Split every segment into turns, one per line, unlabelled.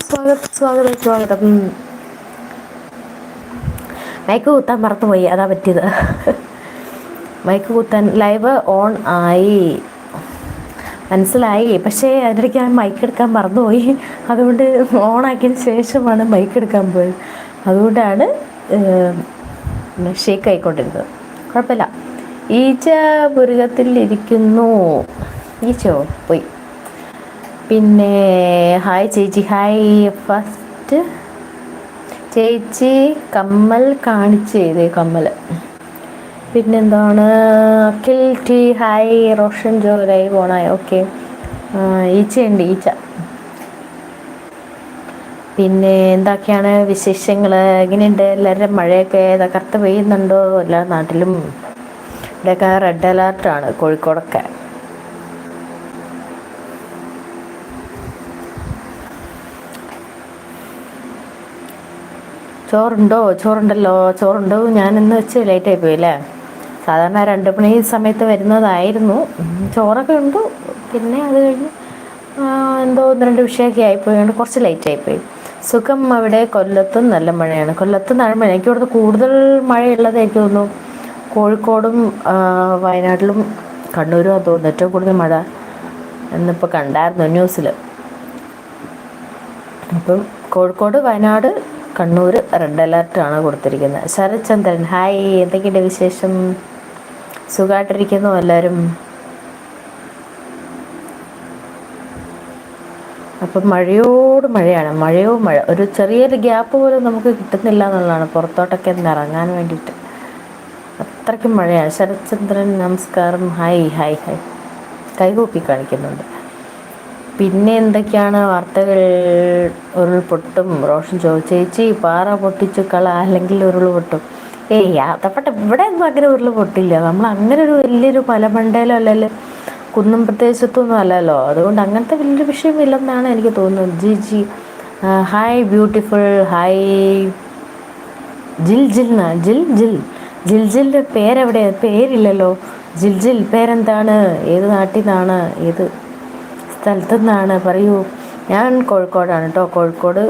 സ്വാഗതം സ്വാഗതം സ്വാഗതം. മൈക്ക് കുത്താൻ മറന്നുപോയി അതാ പറ്റിയത്. മൈക്ക് കുത്താൻ ലൈവ് ഓൺ ആയി. മനസ്സിലായി പക്ഷേ അതിനിടയ്ക്ക് ഞാൻ മൈക്ക് എടുക്കാൻ മറന്നുപോയി. അതുകൊണ്ട് ഓൺ ആക്കിയതിന് ശേഷമാണ് മൈക്ക് എടുക്കാൻ പോയത്. അതുകൊണ്ടാണ് ഷേക്ക് ആയിക്കൊണ്ടിരുന്നത്. കുഴപ്പമില്ല. ഈച്ച പുരുകത്തിൽ ഇരിക്കുന്നു. ഈച്ചോ പോയി. പിന്നെ ഹായ് ചേച്ചി ഹായ് ഫസ്റ്റ് ചേച്ചി കമ്മൽ കാണിച്ചു ചെയ്തേ കമ്മൽ. പിന്നെന്താണ്? Akhil T hi Roshan Jo live ഓണായി. ഓക്കെ ഈച്ചയുണ്ട് ഈച്ച. പിന്നെ എന്തൊക്കെയാണ് വിശേഷങ്ങൾ എങ്ങനെയുണ്ട്? എല്ലാവരും മഴയൊക്കെ തകർത്ത് പെയ്യുന്നുണ്ടോ? എല്ലാ നാട്ടിലും ഇവിടെയൊക്കെ റെഡ് അലേർട്ടാണ് കോഴിക്കോടൊക്കെ. ചോറുണ്ടോ? ചോറുണ്ടല്ലോ. ചോറുണ്ടോ? ഞാനിന്ന് വെച്ച് ലേറ്റായി പോയി അല്ലേ? സാധാരണ രണ്ട് മണി സമയത്ത് വരുന്നതായിരുന്നു. ചോറൊക്കെ ഉണ്ട്. പിന്നെ അത് കഴിഞ്ഞ് എന്തോ ഒന്ന് രണ്ട് വിഷയമൊക്കെ ആയിപ്പോയി കുറച്ച് ലേറ്റ് ആയിപ്പോയി സുഖം അവിടെ കൊല്ലത്തും നല്ല മഴയാണ്. കൊല്ലത്തും നല്ല മഴ എനിക്ക് ഇവിടുന്ന് കൂടുതൽ മഴയുള്ളത് എനിക്ക് തോന്നുന്നു കോഴിക്കോടും വയനാട്ടിലും കണ്ണൂരും അത് തോന്നുന്നു ഏറ്റവും കൂടുതൽ മഴ എന്നിപ്പോൾ കണ്ടായിരുന്നു ന്യൂസിൽ അപ്പം കോഴിക്കോട് വയനാട് കണ്ണൂർ റെഡ് അലർട്ടാണ് കൊടുത്തിരിക്കുന്നത്. ശരത്ചന്ദ്രൻ ഹായ്. എന്തൊക്കെയുണ്ട് വിശേഷം? സുഖമായിട്ടിരിക്കുന്നു എല്ലാവരും? അപ്പം മഴയോട് മഴയാണ്. മഴയോ മഴ. ഒരു ചെറിയൊരു ഗ്യാപ്പ് പോലും നമുക്ക് കിട്ടുന്നില്ല എന്നുള്ളതാണ്. പുറത്തോട്ടൊക്കെ ഒന്ന് ഇറങ്ങാൻ വേണ്ടിയിട്ട്. അത്രയ്ക്കും മഴയാണ്. ശരത്ചന്ദ്രൻ നമസ്കാരം. Hi hi hi. കൈകൂപ്പി കാണിക്കുന്നുണ്ട്. പിന്നെ എന്തൊക്കെയാണ് വാർത്തകൾ? ഉരുൾപൊട്ടും റോഷൻ ചേച്ചി പാറ പൊട്ടിച്ചു കള അല്ലെങ്കിൽ ഉരുൾ പൊട്ടും. ഏയ് അതപ്പെട്ട ഇവിടെ ഒന്നും അങ്ങനെ ഉരുൾ പൊട്ടില്ല. നമ്മൾ അങ്ങനെ ഒരു വലിയൊരു മലമണ്ടയിലോ അല്ലെങ്കിൽ കുന്നും പ്രദേശത്തൊന്നും അല്ലല്ലോ. അതുകൊണ്ട് അങ്ങനത്തെ വലിയൊരു വിഷയമില്ലെന്നാണ് എനിക്ക് തോന്നുന്നത്. G G hi beautiful hi. Jil Jil Jil ജിൽ. ജിൽ ജിലിന്റെ പേരെവിടെ പേരില്ലല്ലോ. ജിൽ ജിൽ പേരെന്താണ്? ഏത് നാട്ടിൽ നിന്നാണ്? ഏത് സ്ഥലത്തു നിന്നാണ് പറയൂ. ഞാൻ കോഴിക്കോടാണ് കേട്ടോ. കോഴിക്കോട്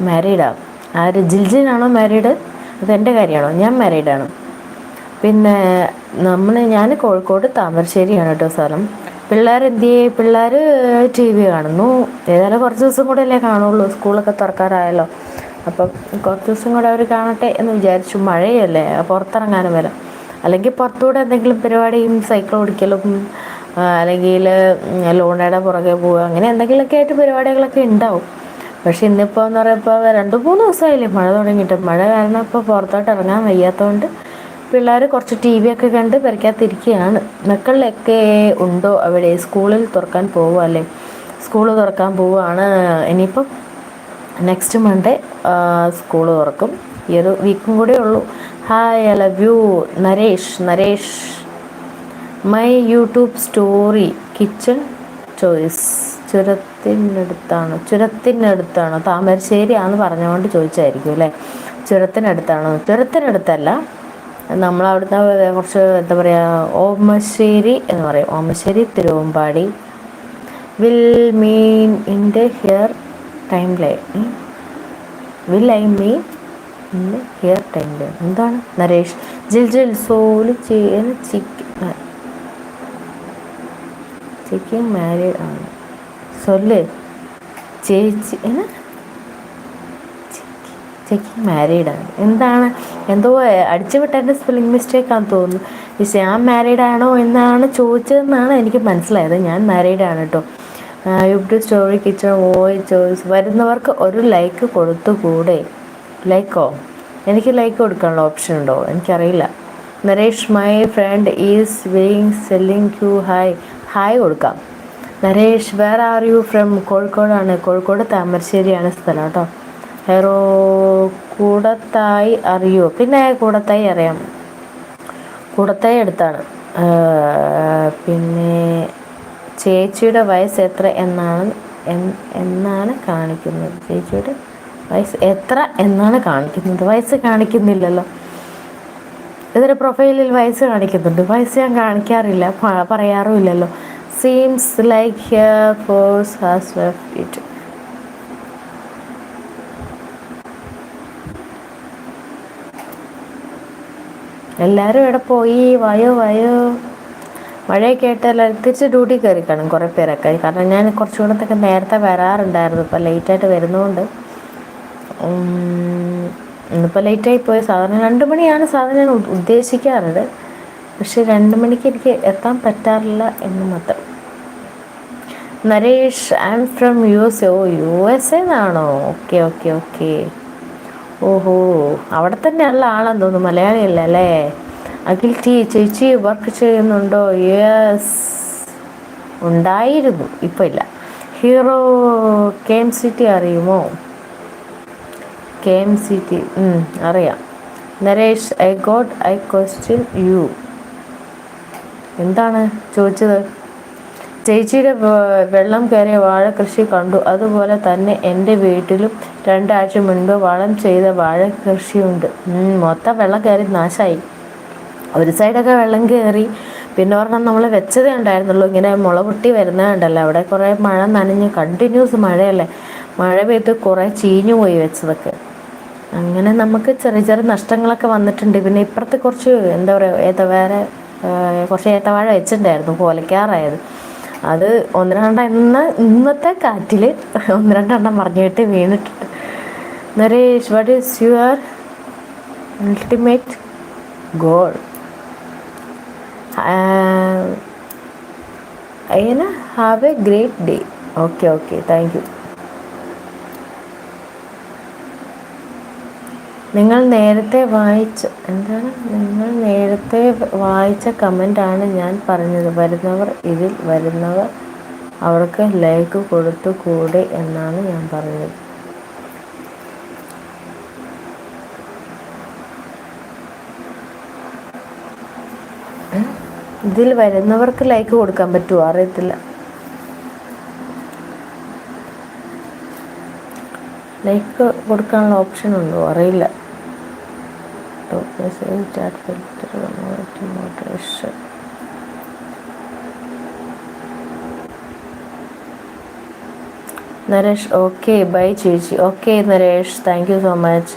മാരീഡാണ് ആര്? ജിൽജിനാണോ മാരീഡ്? അതെന്റെ കാര്യമാണോ? ഞാൻ മാരീഡാണ്. പിന്നെ നമ്മൾ ഞാൻ കോഴിക്കോട് താമരശ്ശേരിയാണ് കേട്ടോ സ്ഥലം. പിള്ളേർ എന്ത് ചെയ്യും പിള്ളേർ ടി വി കാണുന്നു. ഏതായാലും കുറച്ച് ദിവസം കൂടെ അല്ലേ കാണുള്ളൂ. സ്കൂളൊക്കെ തുറക്കാറായല്ലോ. അപ്പം കുറച്ച് ദിവസം കൂടെ അവർ കാണട്ടെ എന്ന് വിചാരിച്ചു. മഴയല്ലേ. പുറത്തിറങ്ങാനും വരാം. അല്ലെങ്കിൽ പുറത്തുകൂടെ എന്തെങ്കിലും പരിപാടിയും സൈക്കിൾ ഓടിക്കലും അല്ലെങ്കിൽ ലോണയുടെ പുറകെ പോവുക അങ്ങനെ എന്തെങ്കിലുമൊക്കെ ആയിട്ട് പരിപാടികളൊക്കെ ഉണ്ടാവും പക്ഷെ ഇന്നിപ്പോൾ എന്ന് പറയുമ്പോൾ രണ്ട് മൂന്ന് ദിവസമായില്ലേ മഴ തുടങ്ങിയിട്ട്. മഴ കാരണം ഇപ്പോൾ പുറത്തോട്ട് ഇറങ്ങാൻ വയ്യാത്തതുകൊണ്ട് പിള്ളേർ കുറച്ച് ടി വി ഒക്കെ കണ്ട് പെരക്കാത്തിരിക്കുകയാണ് മക്കളിലൊക്കെ ഉണ്ടോ അവിടെ? സ്കൂളിൽ തുറക്കാൻ പോവുക സ്കൂൾ തുറക്കാൻ പോവുകയാണ് ഇനിയിപ്പം നെക്സ്റ്റ് മൺഡേ സ്കൂൾ തുറക്കും. ഈ ഒരു വീക്കും കൂടെ ഉള്ളൂ. Hi I love you Naresh Naresh. My YouTube story kitchen choice ചുരത്തിനടുത്താണ് ചുരത്തിനടുത്താണോ. താമരശ്ശേരിയാന്ന് പറഞ്ഞുകൊണ്ട് ചോദിച്ചായിരിക്കും അല്ലേ? ചുരത്തിനടുത്താണോ. ചുരത്തിനടുത്തല്ല നമ്മളവിടുത്തെ കുറച്ച് എന്താ പറയുക ഓമശ്ശേരി എന്ന് പറയും. Omassery Thiruvambadi. Will mean in the here time lie will I mean in the here time lie എന്താണ്? നരേഷ്. ജിൽ ജിൽ സോൽ ചെയ്യുന്ന ചിക്കൻ ചേച്ചി മാരീഡ് ആണ്. സൊല്ല്. ചേച്ചി എന്നാ? ചേച്ചി മാരീഡ് ആണ്. എന്താണ്? എന്തോ അടിച്ചുവിട്ടതിന്റെ സ്പെല്ലിംഗ് മിസ്റ്റേക്ക് ആണെന്ന് തോന്നുന്നു. ഈ ഞാൻ മാരീഡ് ആണോ എന്നാണ് ചോദിച്ചതെന്നാണ് എനിക്ക് മനസ്സിലായത്. ഞാൻ മാരീഡ് ആണ് കേട്ടോ YouTube story kitchen voice choice വരുന്നവർക്ക് ഒരു ലൈക്ക് കൊടുത്തുകൂടെ? ലൈക്കോ എനിക്ക് ലൈക്ക് കൊടുക്കാനുള്ള ഓപ്ഷൻ ഉണ്ടോ? എനിക്കറിയില്ല. Naresh my friend is weighing selling queue hi hi കൊടുക്കാം. Naresh where are you from കോഴിക്കോടാണ്. കോഴിക്കോട് താമരശ്ശേരിയാണ് സ്ഥലം കേട്ടോ. ഹെറോ കൂടത്തായി അറിയോ? പിന്നെ കൂടത്തായി അറിയാം. കൂടത്തായി അടുത്താണ്. പിന്നെ ചേച്ചിയുടെ വയസ്സ് എത്ര എന്നാണ് എന്നാണ് കാണിക്കുന്നത്? ചേച്ചിയുടെ വയസ്സ് എത്ര എന്നാണ് കാണിക്കുന്നത്? വയസ്സ് കാണിക്കുന്നില്ലല്ലോ. ഇതൊരു പ്രൊഫൈലിൽ വയസ്സ് കാണിക്കുന്നുണ്ട്. വയസ്സ് ഞാൻ കാണിക്കാറില്ല. പറയാറുമില്ലല്ലോ. Seems like here force has it എല്ലാവരും ഇവിടെ പോയി? വയോ വയോ. മഴയൊക്കെ ആയിട്ട് തിരിച്ച് ഡ്യൂട്ടി കയറി കാണും കുറേ പേരൊക്കെ. കാരണം ഞാൻ കുറച്ചും കൂടെ നേരത്തെ വരാറുണ്ടായിരുന്നു. ഇപ്പം ലേറ്റായിട്ട് വരുന്നതുകൊണ്ട് ഇന്നിപ്പോൾ ലേറ്റായി പോയ. സാധാരണ രണ്ട് മണിയാണ് സാധാരണ ഞാൻ പക്ഷെ രണ്ട് മണിക്ക് എനിക്ക് എത്താൻ പറ്റാറില്ല എന്ന് മാത്രം. Naresh I am from U S O U S എന്നാണോ ഓക്കെ ഓക്കെ ഓക്കെ ഓഹോ അവിടെ തന്നെ ഉള്ള ആളാന്ന് തോന്നുന്നു. മലയാളിയല്ല അല്ലേ? അഖിൽ ടി ചേച്ചി വർക്ക് ചെയ്യുന്നുണ്ടോ? യെസ് ഉണ്ടായിരുന്നു. ഇപ്പോൾ ഇല്ല. ഹീറോ കെ സിറ്റി അറിയുമോ? കെ എം സി ടി അറിയാം. Naresh I god I question you. എന്താണ് ചോദിച്ചത്? ചേച്ചിയുടെ വെള്ളം കയറിയ വാഴ കൃഷി കണ്ടു. അതുപോലെ തന്നെ എന്റെ വീട്ടിലും രണ്ടാഴ്ച മുൻപ് വളം ചെയ്ത വാഴ കൃഷിയുണ്ട്. മൊത്തം വെള്ളം കയറി നാശമായി ഒരു സൈഡൊക്കെ വെള്ളം കയറി. പിന്നെ ഒരെണ്ണം നമ്മൾ വെച്ചതേ ഉണ്ടായിരുന്നുള്ളൂ. ഇങ്ങനെ മുള പൊട്ടി വരുന്നതുണ്ടല്ലോ. അവിടെ കുറേ മഴ നനഞ്ഞ് കണ്ടിന്യൂസ് മഴയല്ലേ? മഴ പെയ്ത് കുറേ ചീഞ്ഞു പോയി വെച്ചതൊക്കെ. അങ്ങനെ നമുക്ക് ചെറിയ ചെറിയ നഷ്ടങ്ങളൊക്കെ വന്നിട്ടുണ്ട്. പിന്നെ ഇപ്പുറത്ത് കുറച്ച് എന്താ പറയുക ഏത്ത വേറെ കുറച്ച് ഏത്തവാഴ വെച്ചിട്ടുണ്ടായിരുന്നു കോലക്കാറായത് അത് ഒന്ന് രണ്ടെണ്ണം ഇന്ന് ഇന്നത്തെ കാറ്റിൽ ഒന്ന് രണ്ടെണ്ണം മറിഞ്ഞിട്ട് വീണിട്ടുണ്ട്. Naresh what is your ultimate goal അങ്ങനെ have a great day okay okay thank you നിങ്ങൾ നേരത്തെ വായിച്ച എന്താണ്? നിങ്ങൾ നേരത്തെ വായിച്ച കമന്റാണ് ഞാൻ പറഞ്ഞത്. വരുന്നവർ ഇതിൽ വരുന്നവർ അവർക്ക് ലൈക്ക് കൊടുത്തു കൂടെ എന്നാണ് ഞാൻ പറഞ്ഞത്. ഇതിൽ വരുന്നവർക്ക് ലൈക്ക് കൊടുക്കാൻ പറ്റുമോ അറിയത്തില്ല. ലൈക്ക് കൊടുക്കാനുള്ള ഓപ്ഷൻ ഉണ്ടോ? അറിയില്ല. മോഡറേഷൻ നരേഷ് ഓക്കെ ബൈ ചേച്ചി. Okay Naresh thank you so much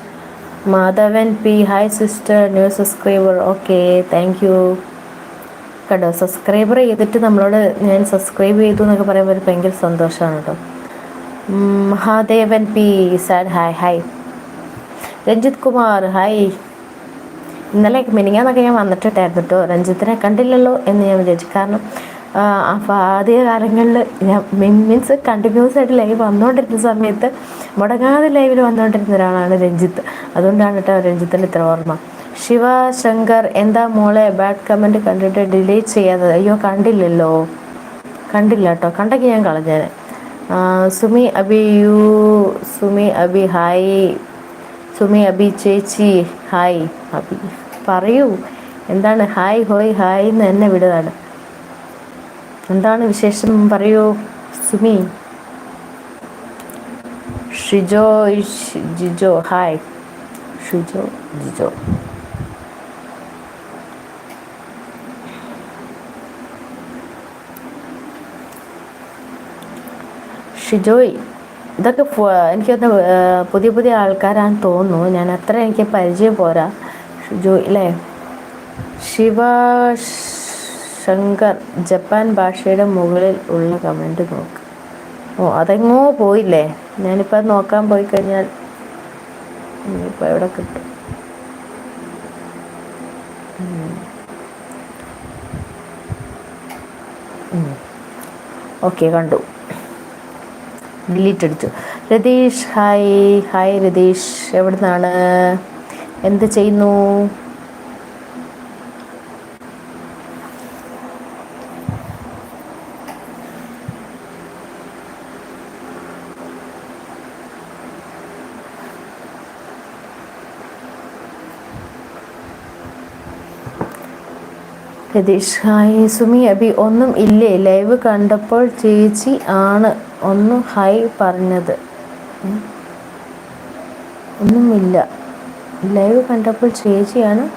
Madhavan P hi sister new subscriber okay thank you കേട്ടോ സബ്സ്ക്രൈബർ ചെയ്തിട്ട് നമ്മളോട് ഞാൻ സബ്സ്ക്രൈബ് ചെയ്തു എന്നൊക്കെ പറയുമ്പോൾ ഒരു ഭയങ്കര സന്തോഷമാണ് കേട്ടോ. Mahadevan P sad hi hi Ranjith Kumar hi ഇന്നലെ മിനിങ്ങാന്നൊക്കെ ഞാൻ വന്നിട്ടുണ്ടായിരുന്നു കേട്ടോ രഞ്ജിത്തിനെ കണ്ടില്ലല്ലോ എന്ന് ഞാൻ വിചാരിച്ചു. കാരണം അപ്പോൾ ആദ്യ കാലങ്ങളിൽ ഞാൻ മീൻസ് കണ്ടിന്യൂസ് ആയിട്ട് ലൈവ് വന്നുകൊണ്ടിരുന്ന സമയത്ത് മുടങ്ങാതെ ലൈവിൽ വന്നുകൊണ്ടിരുന്ന ഒരാളാണ് രഞ്ജിത്ത്. അതുകൊണ്ടാണ് കേട്ടോ രഞ്ജിത്തിന്റെ ഇത്ര ഓർമ്മ. ശിവ ശങ്കർ എന്താ മോളെ ബാഡ് കമന്റ് കണ്ടിട്ട് ഡിലീറ്റ് ചെയ്യാതെ അയ്യോ കണ്ടില്ലല്ലോ. കണ്ടില്ല കേട്ടോ കണ്ടൊക്കെ ഞാൻ കളഞ്ഞേനെ. സുമി അബി യു സുമി അബി ഹായ് സുമി അബി ചേച്ചി ഹായ്. അബി പറയൂ. എന്താണ്? ഹായ് ഹോയ് ഹായ് എന്ന് എന്നെ വിടുകയാണ്. എന്താണ് വിശേഷം? പറയൂ. സുമി. ഷിജോ ജിജോ ഹായ്. ഷിജോ ജിജോ. ഷിജോയ്. ഇതൊക്കെ എനിക്കൊന്ന് പുതിയ പുതിയ ആൾക്കാരാണെന്ന് തോന്നുന്നു. ഞാൻ അത്ര എനിക്ക് പരിചയം പോരാ. ജോ അല്ലേ ശിവ ശങ്കർ ജപ്പാൻ ഭാഷയുടെ മുകളിൽ ഉള്ള കമന്റ് നോക്ക്. ഓ അതെങ്ങോ പോയില്ലേ? ഞാനിപ്പോൾ നോക്കാൻ പോയി കഴിഞ്ഞാൽ ഇനിയിപ്പോൾ എവിടെ കിട്ടും? ഓക്കെ കണ്ടു. ഡിലീറ്റ് അടിച്ചു രതീഷ് ഹായ് ഹായ് രതീഷ് എവിടുന്നാണ്? എന്ത് ചെയ്യുന്നു? രതീഷ് ഹായ് സുമി അബി ഒന്നും ഇല്ലേ? ലൈവ് കണ്ടപ്പോൾ ചേച്ചി ആണ്. ഒന്ന് ഹായ് പറഞ്ഞത്. ഒന്നുമില്ല. ലൈവ് കണ്ടപ്പോൾ ചേച്ചിയാണ്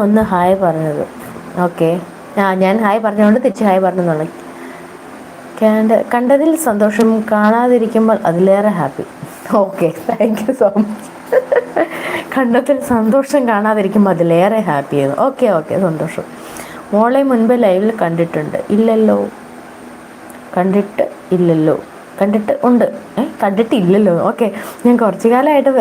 ഒന്ന് ഹായ് പറഞ്ഞത്. ഓക്കെ. ആ ഞാൻ ഹായ് പറഞ്ഞുകൊണ്ട് തിരിച്ച് ഹായ് പറഞ്ഞെന്നുള്ളു കണ്ട കണ്ടതിൽ സന്തോഷം കാണാതിരിക്കുമ്പോൾ അതിലേറെ happy. Okay. Thank you so much കണ്ടത്തിൽ സന്തോഷം കാണാതിരിക്കുമ്പോൾ അതിലേറെ ഹാപ്പി ആയിരുന്നു ഓക്കെ ഓക്കെ. സന്തോഷം. മോളെ മുൻപ് ലൈവിൽ കണ്ടിട്ടുണ്ട്. ഇല്ലല്ലോ. കണ്ടിട്ട് ഇല്ലല്ലോ. കണ്ടിട്ട് ഉണ്ട്. ഏ കണ്ടിട്ടില്ലല്ലോ. ഓക്കെ. ഞാൻ കുറച്ച് കാലമായിട്ട്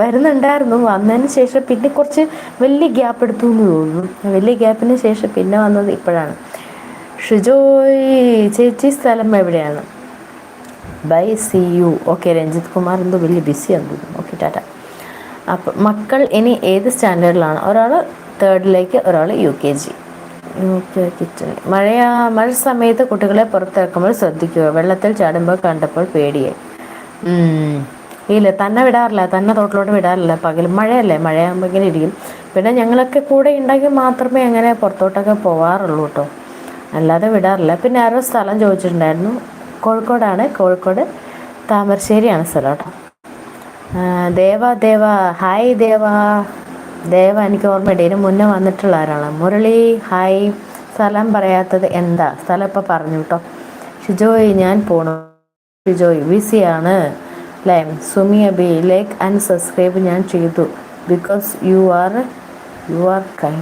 വരുന്നുണ്ടായിരുന്നു. വന്നതിന് ശേഷം പിന്നെ കുറച്ച് വലിയ ഗ്യാപ്പ് എടുത്തു എന്ന് തോന്നുന്നു. വലിയ ഗ്യാപ്പിന് ശേഷം പിന്നെ വന്നത് ഇപ്പോഴാണ്. ഷിജോയ് ചേച്ചി സ്ഥലം എവിടെയാണ്? Bye C U okay Ranjith Kumar എന്തോ വലിയ ബിസി തോന്നുന്നു. Okay tata. അപ്പം മക്കൾ ഇനി ഏത് സ്റ്റാൻഡേർഡിലാണ് ഒരാൾ തേർഡിലേക്ക് ഒരാൾ യു കെ ജി. കിച്ചൺ മഴയാ മഴ സമയത്ത് കുട്ടികളെ പുറത്തിറക്കുമ്പോൾ ശ്രദ്ധിക്കുക. വെള്ളത്തിൽ ചാടുമ്പോൾ കണ്ടപ്പോൾ പേടിയെ ഇല്ല തന്നെ വിടാറില്ല. തന്നെ തോട്ടിലോട്ട് വിടാറില്ല. പകൽ മഴയല്ലേ? മഴയാകുമ്പോൾ ഇങ്ങനെ ഇരിക്കും. പിന്നെ ഞങ്ങളൊക്കെ കൂടെ ഉണ്ടെങ്കിൽ മാത്രമേ അങ്ങനെ പുറത്തോട്ടൊക്കെ പോവാറുള്ളൂ കേട്ടോ. അല്ലാതെ വിടാറില്ല. പിന്നെ ആരോ സ്ഥലം ചോദിച്ചിട്ടുണ്ടായിരുന്നു. കോഴിക്കോടാണ്. കോഴിക്കോട് താമരശ്ശേരിയാണ് സ്ഥലം കേട്ടോ. ദേവ ദേവ. ഹായ് ദേവ. ദേവ എനിക്ക് ഓർമ്മയുണ്ട് ഇതിന് മുന്നേ വന്നിട്ടുള്ള ആരാണ് മുരളി ഹായ്. സ്ഥലം പറയാത്തത് എന്താ? സ്ഥലം ഇപ്പം പറഞ്ഞു കേട്ടോ ഷിജോയ് ഞാൻ പോണു. ഷിജോയ് ബിസിയാണ് അല്ലേ Sumi Abi like and subscribe ഞാൻ ചെയ്തു. Because you are you are കൈ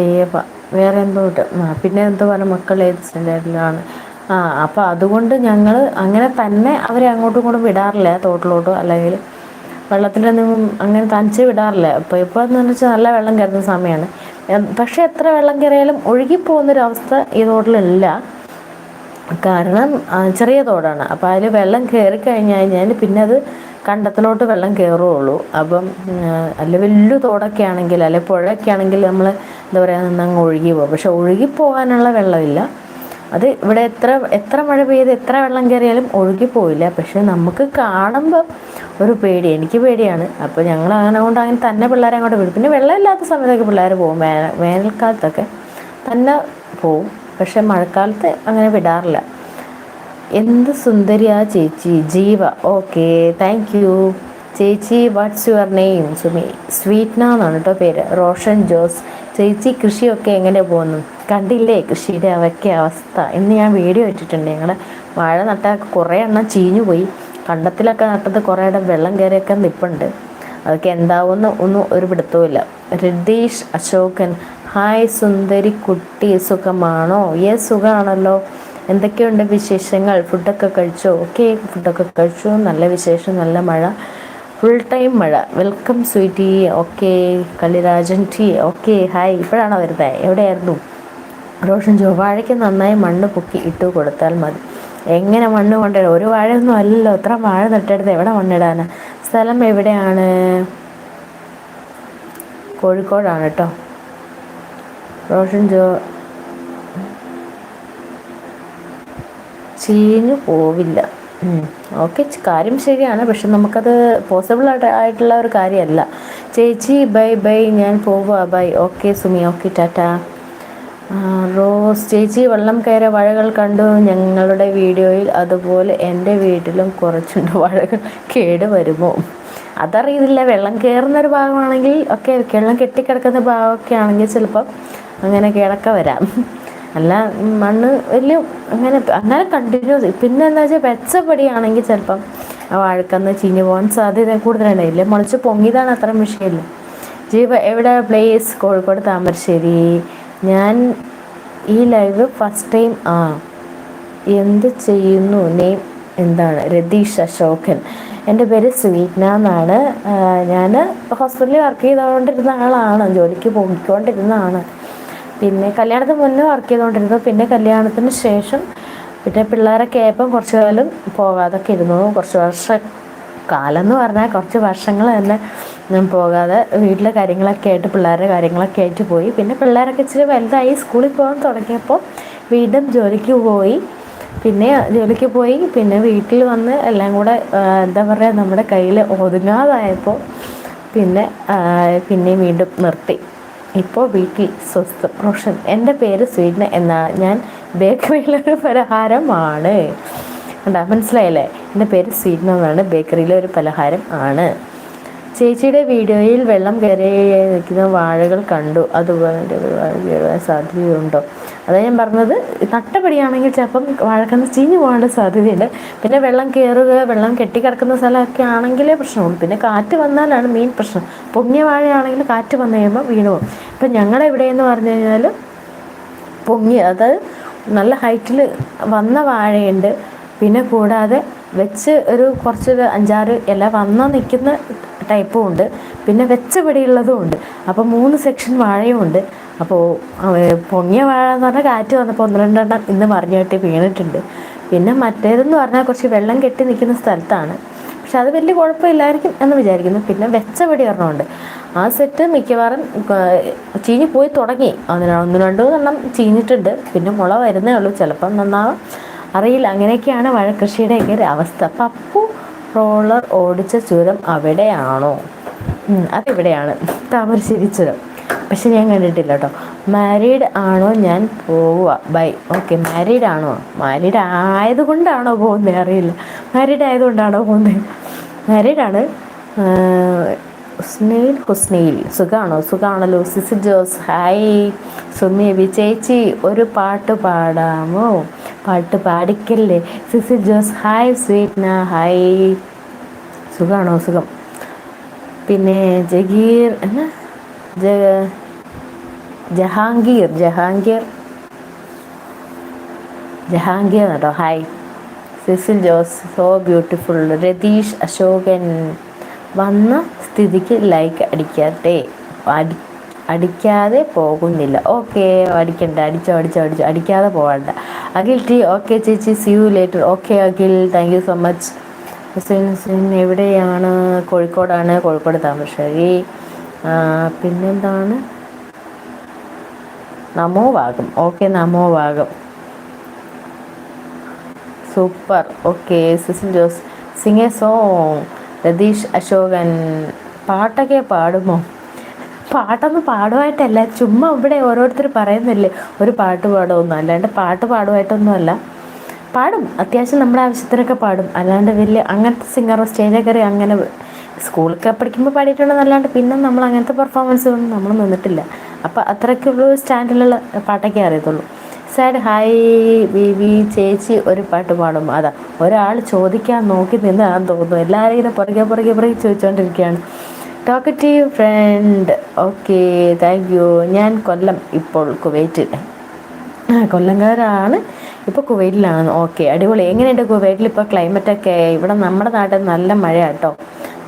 ദേവ വേറെ എന്തോ പിന്നെ എന്തോ പറഞ്ഞ മക്കൾ ഏത് സ്റ്റാൻഡേർഡിലാണ് ആ അപ്പോൾ അതുകൊണ്ട് ഞങ്ങൾ അങ്ങനെ തന്നെ അവരെ അങ്ങോട്ടും ഇങ്ങോട്ടും വിടാറില്ല തോട്ടിലോട്ടോ. അല്ലെങ്കിൽ വെള്ളത്തിലൊന്നും അങ്ങനെ തനിച്ച് വിടാറില്ല. അപ്പോൾ ഇപ്പോൾ എന്ന് വെച്ചാൽ നല്ല വെള്ളം കയറുന്ന സമയമാണ് പക്ഷേ എത്ര വെള്ളം കയറിയാലും ഒഴുകിപ്പോകുന്നൊരവസ്ഥ ഈ തോട്ടിലില്ല. കാരണം ചെറിയ തോടാണ്. അപ്പോൾ അതിൽ വെള്ളം കയറി കഴിഞ്ഞ് കഴിഞ്ഞാൽ പിന്നെ അത് കണ്ടത്തിലോട്ട് വെള്ളം കയറുകയുള്ളൂ അപ്പം അല്ല വലിയ തോടൊക്കെ ആണെങ്കിൽ അല്ലെ പുഴയൊക്കെ ആണെങ്കിൽ നമ്മൾ എന്താ പറയുക നിന്നങ്ങ് ഒഴുകി പോകും പക്ഷെ ഒഴുകി പോകാനുള്ള വെള്ളമില്ല. അത് ഇവിടെ എത്ര എത്ര മഴ പെയ്ത് എത്ര വെള്ളം കയറിയാലും ഒഴുകി പോയില്ല പക്ഷെ നമുക്ക് കാണുമ്പം ഒരു പേടി എനിക്ക് പേടിയാണ്. അപ്പോൾ ഞങ്ങൾ അങ്ങനെ കൊണ്ട് അങ്ങനെ തന്നെ പിള്ളേരെ അങ്ങോട്ട് വിടും. പിന്നെ വെള്ളമില്ലാത്ത സമയത്തൊക്കെ പിള്ളേർ പോകും. വേനൽ വേനൽക്കാലത്തൊക്കെ തന്നെ പോവും. പക്ഷെ മഴക്കാലത്ത് അങ്ങനെ വിടാറില്ല. എന്ത് സുന്ദരിയാ ചേച്ചി. ജീവ. ഓക്കെ. Thank you. ചേച്ചി what's your name Sumi. Sweetna എന്നാണ് കേട്ടോ പേര്. റോഷൻ ജോസ്. ചേച്ചി കൃഷിയൊക്കെ എങ്ങനെ പോകുന്നു? കണ്ടില്ലേ? കൃഷിയുടെ അവയ്ക്ക് അവസ്ഥ. ഇന്ന് ഞാൻ വീഡിയോ ഇട്ടിട്ടുണ്ട്. ഞങ്ങൾ വാഴ നട്ടാൽ കുറേ എണ്ണം ചീഞ്ഞു പോയി. കണ്ടത്തിലൊക്കെ നട്ടത് കുറേ ഇടം വെള്ളം കയറിയൊക്കെ നിൽപ്പുണ്ട് അതൊക്കെ എന്താവുമെന്ന് ഒന്നും ഒരു പിടുത്തവുമില്ല. രതീഷ് അശോകൻ ഹായ് സുന്ദരി കുട്ടി സുഖമാണോ? ഏ സുഖമാണല്ലോ എന്തൊക്കെയുണ്ട് വിശേഷങ്ങൾ? ഫുഡൊക്കെ കഴിച്ചോ? ഓക്കെ ഫുഡൊക്കെ കഴിച്ചു. നല്ല വിശേഷം നല്ല മഴ. ഫുൾ ടൈം മഴ. Welcome sweetie okay Kalirajan T okay hi ഇപ്പോഴാണോ വരുന്നത് എവിടെയായിരുന്നു? റോഷൻ വാഴയ്ക്ക് നന്നായി മണ്ണ് പൊക്കി ഇട്ട് കൊടുത്താൽ മതി. എങ്ങനെ മണ്ണ് കൊണ്ടിടും ഒരു വാഴയൊന്നും അല്ലല്ലോ. എത്ര വാഴ നട്ടെടുത്ത് എവിടെ മണ്ണിടാനാ? സ്ഥലം എവിടെയാണ്? കോഴിക്കോടാണ് കേട്ടോ റോഷൻ ജോ ചീഞ്ഞു പോവില്ല. ഓക്കെ കാര്യം ശരിയാണ്. പക്ഷെ നമുക്കത് പോസിബിൾ ആയിട്ടുള്ള ഒരു കാര്യമല്ല. ചേച്ചി ബൈ ബൈ ഞാൻ പോവുക bye. Okay Sumi. Okay tata. Rose ചേച്ചി വെള്ളം കയറിയ വഴകൾ കണ്ടു. ഞങ്ങളുടെ വീഡിയോയിൽ അതുപോലെ എന്റെ വീട്ടിലും കുറച്ചുണ്ട് വഴകൾ. കേട് വരുമോ? അതറിയില്ല വെള്ളം കയറുന്നൊരു ഭാഗമാണെങ്കിൽ ഒക്കെ വെള്ളം കെട്ടിക്കിടക്കുന്ന ഭാഗമൊക്കെ ആണെങ്കിൽ ചിലപ്പം അങ്ങനെ കിടക്ക വരാം. അല്ല മണ്ണ് വലിയ അങ്ങനെ അങ്ങനെ കണ്ടിന്യൂസ് പിന്നെ എന്താ വെച്ചാൽ വെച്ചപടിയാണെങ്കിൽ ചിലപ്പം വാഴക്കന്ന് ചീഞ്ഞു പോകാൻ സാധ്യത കൂടുതലുണ്ടായില്ല മുളച്ച് പൊങ്ങിയതാണ് അത്ര വിഷയമില്ല. ജീവ എവിടെ പ്ലേസ് കോഴിക്കോട് താമരശ്ശേരി. ഞാൻ ഈ ലൈവ് ഫസ്റ്റ് ടൈം ആ. എന്ത് ചെയ്യുന്നു? നെയിം എന്താണ്? രതീഷ് അശോകൻ. എന്റെ പേര് സ്വീറ്റ്ന എന്നാണ്. ഞാൻ ഹോസ്പിറ്റലിൽ വർക്ക് ചെയ്തുകൊണ്ടിരുന്ന ആളാണ്. ജോലിക്ക് പോയിക്കൊണ്ടിരുന്നതാണ് പിന്നെ കല്യാണത്തിന് മുന്നേ വർക്ക് ചെയ്തുകൊണ്ടിരുന്നു പിന്നെ കല്യാണത്തിന് ശേഷം പിന്നെ പിള്ളേരൊക്കെ ആയപ്പം കുറച്ച് കാലം പോകാതൊക്കെ ഇരുന്നു. കുറച്ച് വർഷ കാലം എന്ന് പറഞ്ഞാൽ കുറച്ച് വർഷങ്ങൾ തന്നെ ഞാൻ പോകാതെ വീട്ടിലെ കാര്യങ്ങളൊക്കെ ആയിട്ട് പിള്ളേരുടെ കാര്യങ്ങളൊക്കെ ആയിട്ട് പോയി. പിന്നെ പിള്ളേരൊക്കെ ഇച്ചിരി വലുതായി സ്കൂളിൽ പോകാൻ തുടങ്ങിയപ്പോൾ വീണ്ടും ജോലിക്ക് പോയി. പിന്നെ ജോലിക്ക് പോയി. പിന്നെ വീട്ടിൽ വന്ന് എല്ലാം കൂടെ എന്താ പറയുക നമ്മുടെ കയ്യിൽ ഒതുങ്ങാതായപ്പോൾ പിന്നെ പിന്നെയും വീണ്ടും നിർത്തി. ഇപ്പോൾ വീട്ടിൽ സ്വസ്ഥ റോഷൻ. എന്റെ പേര് സ്വീറ്റ്ന എന്നാണ് ഞാൻ ബേക്കറിയിലൊരു പലഹാരമാണ്. കണ്ടാ മനസ്സിലായല്ലേ? എന്റെ പേര് സ്വീറ്റ്ന എന്നാണ്. ബേക്കറിയിലെ ഒരു പലഹാരം ആണ്. ചേച്ചിയുടെ വീഡിയോയിൽ വെള്ളം കയറി നിൽക്കുന്ന വാഴകൾ കണ്ടു. അതുപോലെ സാധ്യതയുണ്ടോ? അതാ ഞാൻ പറഞ്ഞത് നട്ടപടിയാണെങ്കിൽ ചിലപ്പം വാഴക്കന്ന് ചീഞ്ഞു പോകാനുള്ള സാധ്യതയുണ്ട്. പിന്നെ വെള്ളം കയറുക വെള്ളം കെട്ടിക്കിടക്കുന്ന സ്ഥലമൊക്കെ ആണെങ്കിലേ പ്രശ്നമുള്ളൂ. പിന്നെ കാറ്റ് വന്നാലാണ് മെയിൻ പ്രശ്നം. പൊങ്ങിയ വാഴയാണെങ്കിൽ കാറ്റ് വന്നു കഴിയുമ്പോൾ വീണു പോകും. ഇപ്പം ഞങ്ങളുടെ ഇവിടെയെന്ന് പറഞ്ഞു കഴിഞ്ഞാൽ പൊങ്ങി അത് നല്ല ഹൈറ്റിൽ വന്ന വാഴയുണ്ട്. പിന്നെ കൂടാതെ വെച്ച് ഒരു കുറച്ചൊരു അഞ്ചാറ് ഇല വന്ന നിൽക്കുന്ന ടൈപ്പും ഉണ്ട്. പിന്നെ വെച്ച പിടിയുള്ളതും ഉണ്ട്. അപ്പോൾ മൂന്ന് സെക്ഷൻ വാഴയും ഉണ്ട്. അപ്പോൾ പൊങ്ങിയ വാഴ എന്ന് പറഞ്ഞാൽ കാറ്റ് വന്നപ്പോൾ ഒന്ന് രണ്ടെണ്ണം ഇന്ന് മറിഞ്ഞു കെട്ടി വീണിട്ടുണ്ട്. പിന്നെ മറ്റേതെന്ന് പറഞ്ഞാൽ കുറച്ച് വെള്ളം കെട്ടി നിൽക്കുന്ന സ്ഥലത്താണ്. പക്ഷെ അത് വലിയ കുഴപ്പമില്ലായിരിക്കും എന്ന് വിചാരിക്കുന്നു. പിന്നെ വെച്ച പിടി ഒരെണ്ണമുണ്ട്. ആ സെറ്റ് മിക്കവാറും ചീഞ്ഞു പോയി തുടങ്ങി. അതിന് ഒന്ന് രണ്ടു എണ്ണം ചീഞ്ഞിട്ടുണ്ട്. പിന്നെ മുള വരുന്നേ ഉള്ളൂ. ചിലപ്പം നന്നാവും. അറിയില്ല. അങ്ങനെയൊക്കെയാണ് വാഴക്കൃഷിയുടെയൊക്കെ ഒരു അവസ്ഥ. പപ്പു റോളർ ഓടിച്ച ചുരം അവിടെയാണോ? അതെവിടെയാണ്. താമരശ്ശേരി ചുരം. പക്ഷെ ഞാൻ കണ്ടിട്ടില്ല കേട്ടോ മാരീഡ് ആണോ ഞാൻ പോവുക? ബൈ ഓക്കെ മാരീഡ് ആണോ? മാരീഡ് ആയതുകൊണ്ടാണോ പോകുന്നത് അറിയില്ല. മാരീഡ് ആയതുകൊണ്ടാണോ പോകുന്നത് മാരീഡാണ് ഹുസ്നയിൽ ഹുസ്നയിൽ സുഖമാണോ സുഖമാണല്ലോ സിസി ജോസ് ഹായ് സുമേബി ചേച്ചി ഒരു പാട്ട് പാടാമോ? പാട്ട് പാടിക്കല്ലേ. Cissy Jose hi Sweetna hi സുഖമാണോ സുഖം. പിന്നെ ജഗീർ എന്നാ? ജഹാംഗീർ ജഹാംഗീർ. ജഹാംഗീർ കേട്ടോ hi Cecil Jose so beautiful Ratheesh Ashokan. വന്ന സ്ഥിതിക്ക് ലൈക്ക് അടിക്കട്ടെ അടി അടിക്കാതെ പോകുന്നില്ല. ഓക്കെ അടിക്കണ്ട അടിച്ചോ അടിച്ചോ അടിച്ചോ. അടിക്കാതെ പോകണ്ട അഖിൽ ടി ഓക്കെ ചേച്ചി C U later okay Akhil thank you so much Hussain എവിടെയാണ്? കോഴിക്കോടാണ് കോഴിക്കോട് താമരശ്ശേരി. പിന്നെന്താണ്? നമോ ഭാഗം ഓക്കെ നമോ ഭാഗം super okay Cecil Jose. Sing a song Ratheesh Ashokan. പാട്ടൊക്കെ പാടുമോ? പാട്ടൊന്നും പാടുമായിട്ടല്ല ചുമ്മാ ഇവിടെ ഓരോരുത്തർ പറയുന്നില്ലേ ഒരു പാട്ട് പാടുമൊന്നും അല്ലാണ്ട് പാട്ട് പാടുമായിട്ടൊന്നുമല്ല പാടും. അത്യാവശ്യം നമ്മുടെ ആവശ്യത്തിനൊക്കെ പാടും. അല്ലാണ്ട് വലിയ അങ്ങനത്തെ സിംഗറോ സ്റ്റേജിൽ കയറി അങ്ങനെ സ്കൂളൊക്കെ പഠിക്കുമ്പോൾ പാടിയിട്ടുണ്ടെന്നല്ലാണ്ട് പിന്നെ നമ്മൾ അങ്ങനത്തെ പെർഫോമൻസ് ഒന്നും നമ്മൾ നിന്നിട്ടില്ല. അപ്പോൾ അത്രയ്ക്കുള്ള സ്റ്റാൻഡിലുള്ള പാട്ടൊക്കെ അറിയത്തുള്ളൂ. സാഡ് ഹായ് ബേബി ചേച്ചി ഒരു പാട്ട് പാടും. അതാ ഒരാൾ ചോദിക്കാൻ നോക്കി നിന്നാണെന്ന് തോന്നുന്നു. എല്ലാവരും ഇങ്ങനെ പുറകെ പുറകെ പുറകെ ചോദിച്ചുകൊണ്ടിരിക്കുകയാണ് talkative friend okay thank you ഞാൻ കൊല്ലം ഇപ്പോൾ കുവൈറ്റിൽ. കൊല്ലംകാരാണ്. ഇപ്പോൾ കുവൈറ്റിലാണ്. ഓക്കെ അടിപൊളി. എങ്ങനെയുണ്ട് കുവൈറ്റിൽ ഇപ്പോൾ ക്ലൈമറ്റൊക്കെ ഇവിടെ നമ്മുടെ നാട്ടിൽ നല്ല മഴ കേട്ടോ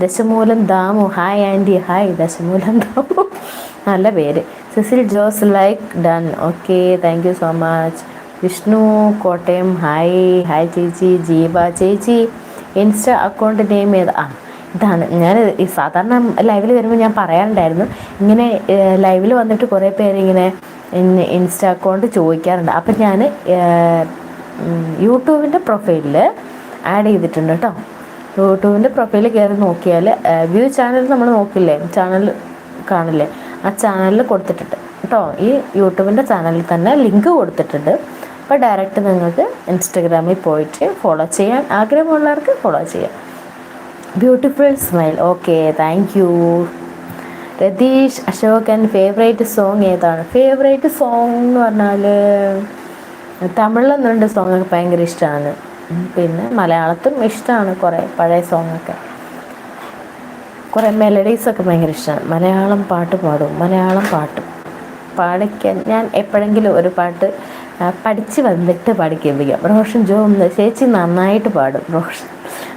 Dashamoolam Damu hi aunty hi Dashamoolam Damu നല്ല പേര്. Cecil Jose like done okay thank you so much Vishnu Kottayam hi hi ചേച്ചി ജീവ ചേച്ചി ഇൻസ്റ്റ അക്കൗണ്ട് നെയിം ഏത്? ആ ഇതാണ്. ഞാൻ ഈ സാധാരണ ലൈവിൽ വരുമ്പോൾ ഞാൻ പറയാറുണ്ടായിരുന്നു. ഇങ്ങനെ ലൈവിൽ വന്നിട്ട് കുറേ പേര് ഇങ്ങനെ ഇൻസ്റ്റ അക്കൗണ്ട് ചോദിക്കാറുണ്ട്. അപ്പം ഞാൻ യൂട്യൂബിന്റെ പ്രൊഫൈലിൽ ആഡ് ചെയ്തിട്ടുണ്ട് കേട്ടോ യൂട്യൂബിന്റെ പ്രൊഫൈലിൽ കയറി നോക്കിയാൽ വ്യൂ ചാനൽ നമ്മൾ നോക്കില്ലേ? ചാനൽ കാണില്ലേ? ആ ചാനലിൽ കൊടുത്തിട്ടുണ്ട്. കേട്ടോ ഈ യൂട്യൂബിന്റെ ചാനലിൽ തന്നെ ലിങ്ക് കൊടുത്തിട്ടുണ്ട്. അപ്പോൾ ഡയറക്റ്റ് നിങ്ങൾക്ക് ഇൻസ്റ്റഗ്രാമിൽ പോയിട്ട് ഫോളോ ചെയ്യാൻ ആഗ്രഹമുള്ളവർക്ക് ഫോളോ ചെയ്യാം. Beautiful smile okay thank you Ratheesh Ashokan favourite song ഏതാണ്? ഫേവറേറ്റ് സോങ് എന്ന് പറഞ്ഞാൽ തമിഴിലൊന്നുണ്ട് സോങ്ങൊക്കെ ഭയങ്കര ഇഷ്ടമാണ് പിന്നെ മലയാളത്തും ഇഷ്ടമാണ് കുറേ പഴയ സോങ്ങൊക്കെ കുറേ മെലഡീസൊക്കെ ഭയങ്കര ഇഷ്ടമാണ് മലയാളം പാട്ട് പാടും. മലയാളം പാട്ട് പാടിക്കാൻ ഞാൻ എപ്പോഴെങ്കിലും ഒരു പാട്ട് പഠിച്ച് വന്നിട്ട് ചെയ്യാം. റോഷൻ ജോ ചേച്ചി നന്നായിട്ട് പാടും. റോഷൻ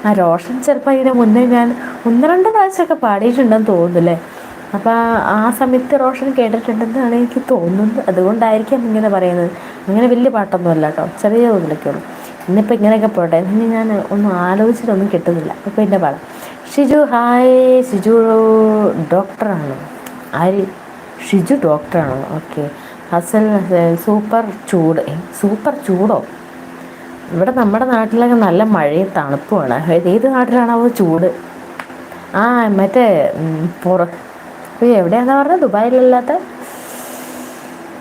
ആ റോഷൻ ചിലപ്പോൾ ഇതിന് മുന്നേ ഞാൻ ഒന്ന് രണ്ട് പ്രാവശ്യമൊക്കെ പാടിയിട്ടുണ്ടെന്ന് തോന്നുന്നില്ലേ? അപ്പോൾ ആ സമയത്ത് റോഷൻ കേട്ടിട്ടുണ്ടെന്നാണ് എനിക്ക് തോന്നുന്നത്. അതുകൊണ്ടായിരിക്കാം ഇങ്ങനെ പറയുന്നത്. അങ്ങനെ വലിയ പാട്ടൊന്നും അല്ല കേട്ടോ. ചെറിയ തോതിലൊക്കെ ഉള്ളൂ. ഇന്നിപ്പോൾ ഇങ്ങനെയൊക്കെ പോട്ടെ. ഇനി ഞാൻ ഒന്നും ആലോചിച്ചിട്ടൊന്നും കിട്ടുന്നില്ല. അപ്പോൾ എന്റെ പാടാം. ഷിജു ഹായ്. ഷിജു ഡോക്ടറാണ്? ആര്? ഷിജു ഡോക്ടറാണോ? ഓക്കെ. ഹസൽ സൂപ്പർ ചൂട്. സൂപ്പർ ചൂടോ? ഇവിടെ നമ്മുടെ നാട്ടിലൊക്കെ നല്ല മഴയും തണുപ്പുമാണ്. ഏത് നാട്ടിലാണാവോ ചൂട്? ആ മറ്റേ പുറ എവിടെയാണെന്ന് പറഞ്ഞത്? ദുബായിലല്ലാത്ത?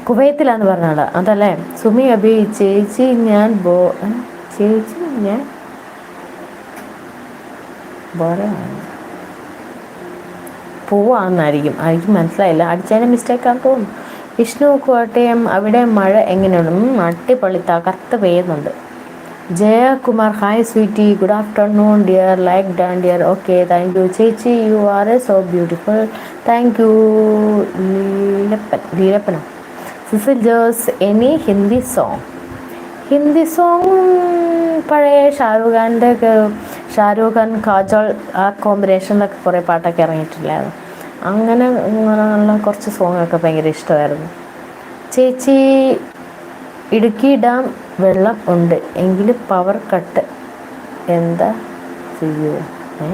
കുവൈത്തിലാന്ന് പറഞ്ഞാൽ അതല്ലേ? സുമി അബി ചേച്ചി ഞാൻ ബോ ചേച്ചി ഞാൻ ബോറയാണ് പോവാന്നായിരിക്കും. ആയിരിക്കും മനസ്സിലായില്ല. അടിച്ചതിന്റെ മിസ്റ്റേക്ക് തോന്നുന്നു വിഷ്ണു കോട്ടയം അവിടെ മഴ എങ്ങനെയുണ്ട്? അട്ടിപ്പൊളി തകർത്ത് പെയ്യുന്നുണ്ട്. Jayakumar hi sweetie good afternoon dear like done dear okay thank you ചേച്ചി you are a so beautiful thank you Leelappan ലീലപ്പനോ Cecil Jose any Hindi song Hindi song പഴയ ഖാന്റെ ഒക്കെ ഷാരൂഖ് ഖാൻ കാജോൾ ആ കോമ്പിനേഷനിലൊക്കെ കുറേ പാട്ടൊക്കെ ഇറങ്ങിയിട്ടില്ലായിരുന്നു അങ്ങനെ ഉള്ള കുറച്ച് സോങ്ങൊക്കെ ഭയങ്കര ഇഷ്ടമായിരുന്നു. ചേച്ചി ഇടുക്കി ഡാം വെള്ളം ഉണ്ട് എങ്കിലും പവർ കട്ട്. എന്താ ചെയ്യുക ഏ?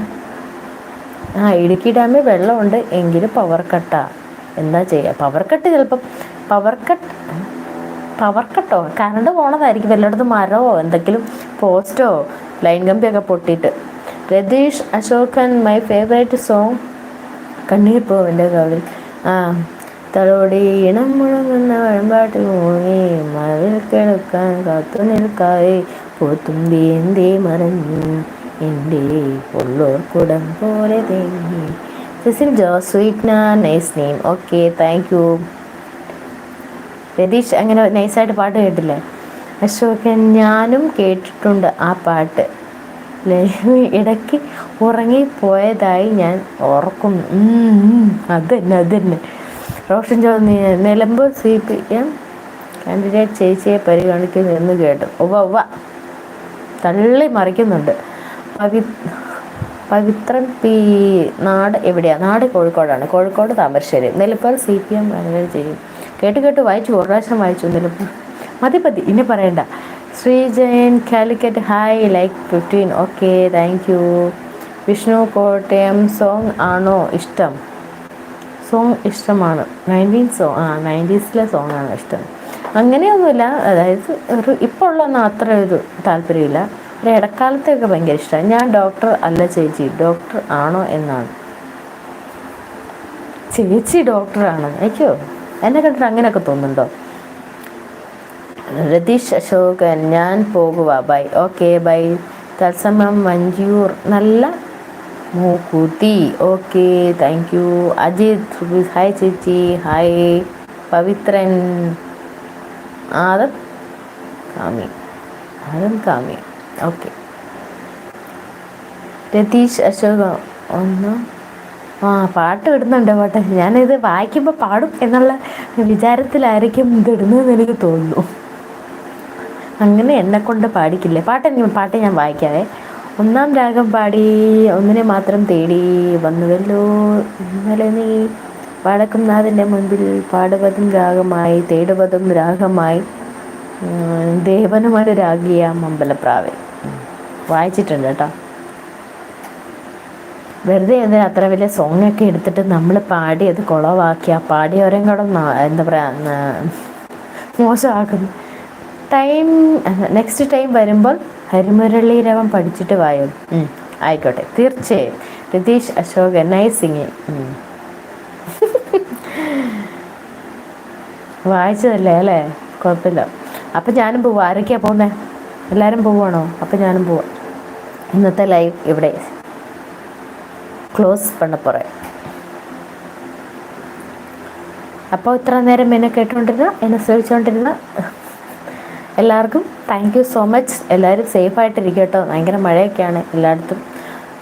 ആ ഇടുക്കി ഡാമിൽ വെള്ളമുണ്ട് എങ്കിലും പവർ കട്ടാ. എന്താ ചെയ്യുക പവർ കട്ട് ചിലപ്പം പവർ കട്ട് പവർ കട്ടോ? കറണ്ട് പോണതായിരിക്കും വല്ലയിടത്തും മരമോ എന്തെങ്കിലും പോസ്റ്റോ? ലൈൻ കമ്പിയൊക്കെ പൊട്ടിയിട്ട്. Ratheesh Ashokan my favourite song കണ്ണീർ പോവന്റെ കവിൽ. ആ തലോടി ഇണം മുഴങ്ങുന്ന വഴമ്പാട്ടിൽ മൂങ്ങി മഴവിൽ കിടക്കാൻ കാത്തു നിൽക്കാതെ പോത്തുമ്പി എന്തേ മറഞ്ഞു എന്റെ ഉള്ളൂർ കുടം പോലെ തേങ്ങി. Cecil Jo Sweetna nice name okay thank you Ratheesh അങ്ങനെ നൈസായിട്ട് പാട്ട് കേട്ടില്ലേ? അശോകൻ ഞാനും കേട്ടിട്ടുണ്ട് ആ പാട്ട്. ഇടയ്ക്ക് ഉറങ്ങിപ്പോയതായി ഞാൻ ഓർക്കുന്നു. അത് തന്നെ അത് തന്നെ റോഷൻ ചോദി Nilambur C P M candidate ചേച്ചിയെ പരിഗണിക്കുന്നു എന്ന് കേട്ടു. ഉവ്വ ഉവ്വ. തള്ളി മറിക്കുന്നുണ്ട്. പവി പവിത്രൻ പി നാട് എവിടെയാണ് നാട് കോഴിക്കോടാണ്. Kozhikode Thamarassery. Nilambur C P M candidate ചെയ്യും. കേട്ട് കേട്ട്. വായിച്ചു ഒരു പ്രാവശ്യം വായിച്ചു. നിലമ്പൂർ മതി മതി. ഇനി പറയണ്ട. Sreejayan Calicut hi like fifteen okay thank you Vishnu Kottayam song ആണോ ഇഷ്ടം? സോങ് ഇഷ്ടമാണ്. നയന്റീൻ സോങ് ആ നയന്റീസിലെ സോങ് ആണ് ഇഷ്ടം. അങ്ങനെയൊന്നുമില്ല. അതായത് ഒരു ഇപ്പോൾ ഉള്ളൊന്നും അത്ര ഒരു താല്പര്യമില്ല. ഒരു ഇടക്കാലത്തൊക്കെ ഭയങ്കര ഇഷ്ടമാണ്. ഞാൻ ഡോക്ടർ അല്ല ചേച്ചി. ഡോക്ടർ ആണോ എന്നാണ്. ചേച്ചി ഡോക്ടറാണ് അയ്യോ എന്നെ കണ്ടിട്ട് അങ്ങനെയൊക്കെ തോന്നുന്നുണ്ടോ? രതീഷ് അശോകൻ ഞാൻ പോകുക ബൈ. Okay bye. തത്സമയം മഞ്ജൂർ. നല്ല മൂക്കുത്തി. Okay thank you. Ajith hi ചേച്ചി. Hi. Pavithran. Adam Kami. Adam Kami. Okay. Ratheesh Ashoka ഒന്ന്. ആ പാട്ട് ഇടുന്നുണ്ട് പാട്ട്. ഞാനിത് വായിക്കുമ്പോൾ പാടും എന്നുള്ള വിചാരത്തിലായിരിക്കും ഇത് ഇടുന്നതെന്ന് എനിക്ക് തോന്നുന്നു. അങ്ങനെ എന്നെ കൊണ്ട് പാടിക്കില്ലേ? പാട്ട് പാട്ട് ഞാൻ വായിക്കാവേ. ഒന്നാം രാഗം പാടി ഒന്നിനെ മാത്രം തേടി വന്നുവല്ലോ ഇന്നലെ നീ വടക്കും നാഥന്റെ മുൻപിൽ പാടുവതും രാഗമായി തേടുവതും രാഗമായി ദേവനുമാര് രാഗിയ മമ്പലപ്രാവൻ വായിച്ചിട്ടുണ്ട് കേട്ടോ. വെറുതെ എന്തിനാ അത്ര വലിയ സോങ് ഒക്കെ എടുത്തിട്ട് നമ്മൾ പാടി അത് കുളവാക്കി ആ കൂടെ എന്താ പറയുക മോശമാക്കുന്നു. ടൈം നെക്സ്റ്റ് ടൈം വരുമ്പോൾ ഹരിമുരളീരവം പഠിച്ചിട്ട് വായോ. ആയിക്കോട്ടെ. തീർച്ചയായും. രതീഷ് അശോക് നൈസ് സിംഗിങ് വായിച്ചതല്ലേ അല്ലേ? കുഴപ്പമില്ല. അപ്പം ഞാനും പോവാം. ആരൊക്കെയാ പോകുന്നേ എല്ലാവരും പോവാണോ അപ്പം ഞാനും പോവാം. ഇന്നത്തെ ലൈവ് ഇവിടെ ക്ലോസ് പണപ്പുറേ അപ്പോൾ ഇത്ര നേരം എന്നെ കേട്ടുകൊണ്ടിരുന്ന എന്നെ ശ്രമിച്ചുകൊണ്ടിരുന്ന എല്ലാവർക്കും താങ്ക് യു സോ മച്ച് എല്ലാവരും സേഫ് ആയിട്ടിരിക്കട്ടോ ഭയങ്കര മഴയൊക്കെയാണ് എല്ലായിടത്തും.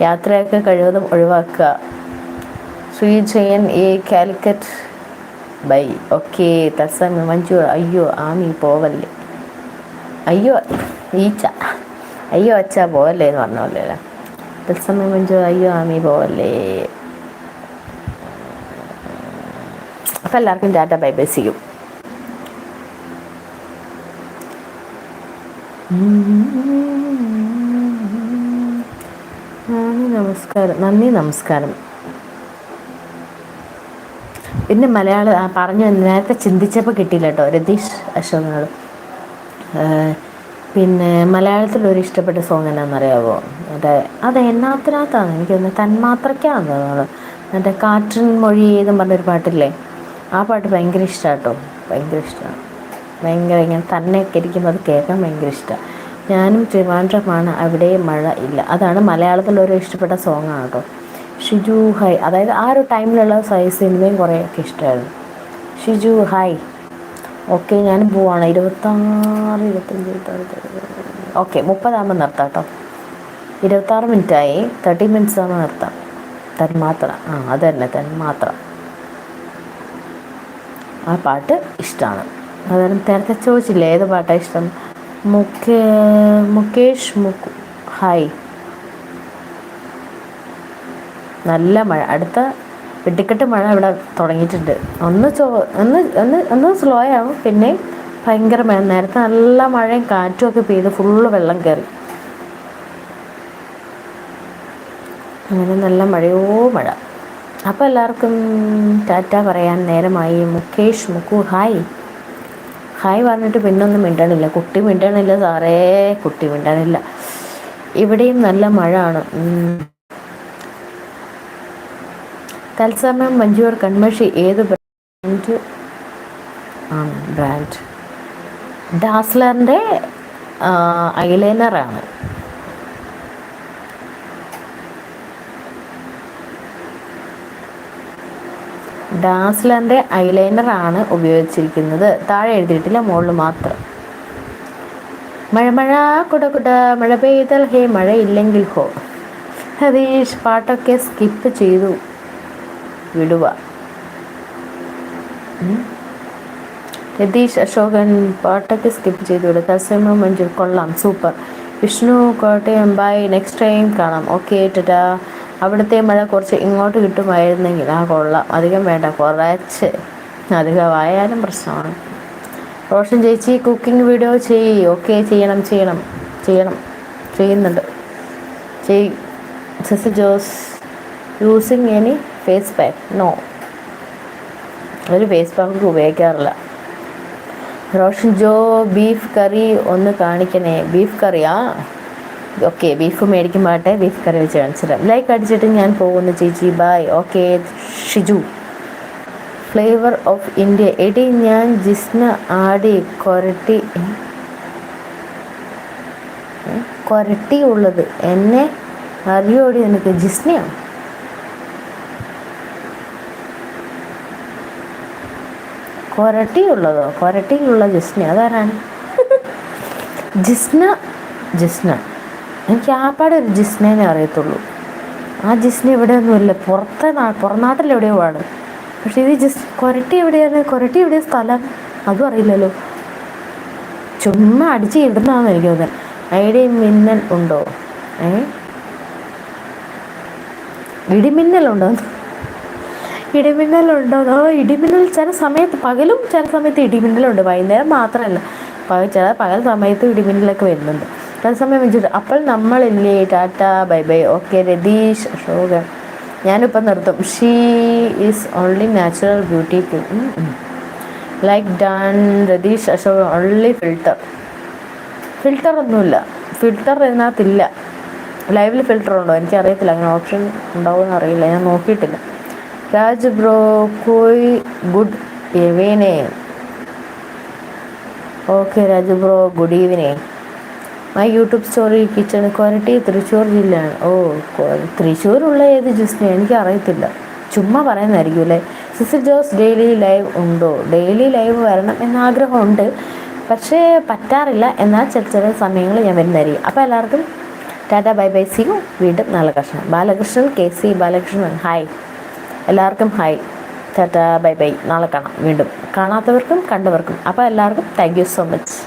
യാത്രയൊക്കെ കഴിവതും ഒഴിവാക്കുക. Sreejayan A Calicut. Bye. Okay തത്സമയം മഞ്ജു അയ്യോ ആമി പോവല്ലേ? അയ്യോ ഈച്ച. അയ്യോ അച്ഛ പോവല്ലേ എന്ന് പറഞ്ഞ പോലെ തത്സമയം മഞ്ജു അയ്യോ ആമി പോവല്ലേ? അപ്പം എല്ലാവർക്കും ടാറ്റ ബൈ ബൈ സിയും നമസ്കാരം. നന്ദി നമസ്കാരം. പിന്നെ മലയാള പറഞ്ഞു നേരത്തെ ചിന്തിച്ചപ്പോൾ കിട്ടിയില്ല കേട്ടോ. രതീഷ് അശോകനോട് പിന്നെ മലയാളത്തിൽ ഒരു ഇഷ്ടപ്പെട്ട സോങ് എന്നാണെന്നറിയാവോ മറ്റേ അത് എന്നാത്തിനകത്താണ്. എനിക്ക് തോന്നുന്നത് തന്മാത്രയ്ക്കാണ് തോന്നുന്നത് മറ്റേ കാറ്റിൻ മൊഴി ഏതും പറഞ്ഞൊരു പാട്ടില്ലേ? ആ പാട്ട് ഭയങ്കര ഇഷ്ടമാണ് കേട്ടോ. ഭയങ്കര ഇഷ്ടമാണ് ഭയങ്കര ഇങ്ങനെ തന്നെയൊക്കെ ഇരിക്കുമ്പോൾ അത് കേൾക്കാൻ ഭയങ്കര ഇഷ്ടമാണ് ഞാനും ട്രിവാൻഡ്രമാണ് അവിടെ മഴ ഇല്ല. അതാണ് മലയാളത്തിലൊരു ഇഷ്ടപ്പെട്ട സോങ്ങാണ് കേട്ടോ. ഷിജു ഹൈ അതായത് ആ ഒരു ടൈമിലുള്ള സൈസ് സിനിമയും കുറേയൊക്കെ ഇഷ്ടമായിരുന്നു ഷിജു ഹൈ. ഓക്കെ ഞാൻ പോവാണ്. ഇരുപത്താറ് ഇരുപത്തഞ്ച് ഇരുപത്താറ് ഓക്കെ മുപ്പതാകുമ്പോൾ നിർത്താം കേട്ടോ. ഇരുപത്താറ് മിനിറ്റായി. തേർട്ടി മിനിറ്റ്സ് ആകുമ്പോൾ നിർത്താം. തന്മാത്ര. ആ അത് തന്നെ തന്മാത്ര. ആ പാട്ട് ഇഷ്ടമാണ് അതാണ് നേരത്തെ ചോദിച്ചില്ലേ ഏത് പാട്ടാണ് ഇഷ്ടം? മുക്കേ മുകേഷ് മുക്കു ഹായ്. നല്ല മഴ. അടുത്ത വെട്ടിക്കെട്ട് മഴ ഇവിടെ തുടങ്ങിയിട്ടുണ്ട്. ഒന്ന് ചോ ഒന്ന് ഒന്ന് ഒന്ന് സ്ലോ ആവും. പിന്നെ ഭയങ്കര മഴ. നേരത്തെ നല്ല മഴയും കാറ്റും ഒക്കെ പെയ്ത് ഫുള്ള് വെള്ളം കയറി അങ്ങനെ നല്ല മഴയോ മഴ. അപ്പോൾ എല്ലാവർക്കും ടാറ്റ പറയാൻ നേരമായി. മുകേഷ് മുക്കു ഹായ്. ഹായ് പറഞ്ഞിട്ട് പിന്നൊന്നും മിണ്ടണില്ല കുട്ടി മിണ്ടണില്ല സാറേ. കുട്ടി മിണ്ടണില്ല ഇവിടെയും നല്ല മഴ ആണ് തത്സമയം മഞ്ജുവർ കൺമഷി ഏത് ബ്രാൻഡ് ആണ്? ബ്രാൻഡ് ഡാസ്ലറിന്റെ ഐലൈനറാണ്. ഡാസ്ലറിന്റെ ഐലൈനറാണ് ഉപയോഗിച്ചിരിക്കുന്നത്. താഴെ എഴുതിയിട്ടില്ല മുകളിൽ മാത്രം. മഴ മഴ കുട കുട മഴ പെയ്താൽ ഹേ മഴ ഇല്ലെങ്കിൽ ഹോ. ഹരീഷ് പാട്ടൊക്കെ സ്കിപ്പ് ചെയ്തു വിടുക. രതീഷ് അശോകൻ പാട്ടൊക്കെ സ്കിപ്പ് ചെയ്തു വിടുക. തസ്യമ മഞ്ജു കൊള്ളാം. Super. Vishnu Kottayam bye. Next time കാണാം. ഓക്കെ ടാ അവിടുത്തെ മഴ കുറച്ച് ഇങ്ങോട്ട് കിട്ടുമായിരുന്നെങ്കിൽ ആ കൊള്ളാം അധികം വേണ്ട. കുറച്ച് അധികമായാലും പ്രശ്നമാണ്. റോഷൻ ചേച്ചി കുക്കിംഗ് വീഡിയോ ചെയ്യ്. ഓക്കെ ചെയ്യണം ചെയ്യണം ചെയ്യണം. ചെയ്യുന്നുണ്ട്. ചെയ്. Sis Jose using any face pack? No. ഒരു ഫേസ് പാക്ക് ഉപയോഗിക്കാറില്ല. റോഷൻ ജോ ബീഫ് കറി ഒന്ന് കാണിക്കണേ. ബീഫ് കറിയാ? ഓക്കെ ബീഫ് മേടിക്കുമ്പോട്ടെ ബീഫ് കറി വെച്ച് കാണിച്ചിടാം ലൈക്ക് അടിച്ചിട്ട് ഞാൻ പോകുന്നു ചേച്ചി. Bye okay Shiju. Flavour of India എടി ഞാൻ ജിസ്ന ആടി കൊരട്ടി കൊരട്ടി ഉള്ളത്. എന്നെ അറിയോടി നിനക്ക് ജിസ്നയാണ് കൊരട്ടിയുള്ളതോ? കൊരട്ടിയുള്ള ജിസ്ന അതാരാണ്? ജിസ്ന ജിസ്ന. എനിക്ക് ആപ്പാടെ ഒരു ജിസ്നേനെ അറിയത്തുള്ളൂ. ആ ജിസ്ന ഇവിടെയൊന്നുമില്ല. പുറത്തെ നാ പുറനാട്ടിലെവിടെയോ ആണ്. പക്ഷേ ഇത് ജിസ് കൊരട്ടി എവിടെയാണ്? കൊരട്ടി എവിടെയാണ് സ്ഥലം? അതും അറിയില്ലല്ലോ. ചുമ്മാ അടിച്ച് ഇടുന്നതാണെന്ന് എനിക്ക് തോന്നുന്നത് ഐഡിയ മിന്നൽ ഉണ്ടോ? ഏ? ഇടിമിന്നലുണ്ടോ ഇടിമിന്നലുണ്ടോ ഓ ഇടിമിന്നൽ ചില സമയത്ത് പകലും ചില സമയത്ത് ഇടിമിന്നലുണ്ട്. വൈകുന്നേരം മാത്രമല്ല. ചില പകൽ സമയത്ത് ഇടിമിന്നലൊക്കെ വരുന്നുണ്ട്. ചില സമയം വെച്ചിട്ട് അപ്പോൾ നമ്മളില്ലേ tata bye bye. Okay Ratheesh Ashokan. ഞാനിപ്പോൾ നിർത്തും. She is only natural beauty like done Ratheesh Ashokan only filter ഒന്നുമില്ല. ഫിൽട്ടർ ഇതിനകത്തില്ല. ലൈവിൽ ഫിൽട്ടർ ഉണ്ടോ? എനിക്കറിയത്തില്ല. അങ്ങനെ ഓപ്ഷൻ ഉണ്ടാവുമെന്ന് അറിയില്ല. ഞാൻ നോക്കിയിട്ടില്ല. Raj bro കോയ് good evening okay Raj bro good evening my YouTube story kitchen quality Thrissur ജില്ലയാണ്. ഓ തൃശ്ശൂരുള്ള ഏത് ജിസ്നെ എനിക്ക് അറിയത്തില്ല ചുമ്മാ പറയുന്നതായിരിക്കും അല്ലേ? സിസ്റ്റർ ജോസ് ഡെയിലി ലൈവ് ഉണ്ടോ? ഡെയിലി ലൈവ് വരണം എന്ന ആഗ്രഹമുണ്ട് പക്ഷേ പറ്റാറില്ല. എന്നാൽ ചില ചില സമയങ്ങളിൽ ഞാൻ വരുന്നതായിരിക്കും. അപ്പോൾ എല്ലാവർക്കും ടാറ്റ ബൈ ബൈ. സിയു വീണ്ടും നാളെ Krishnan Balakrishnan K C Balakrishnan. Hi എല്ലാവർക്കും ഹായ് ടാറ്റ ബൈ ബൈ. നാളെ കാണാം. വീണ്ടും കാണാത്തവർക്കും കണ്ടവർക്കും. അപ്പോൾ എല്ലാവർക്കും താങ്ക് യു സോ മച്ച്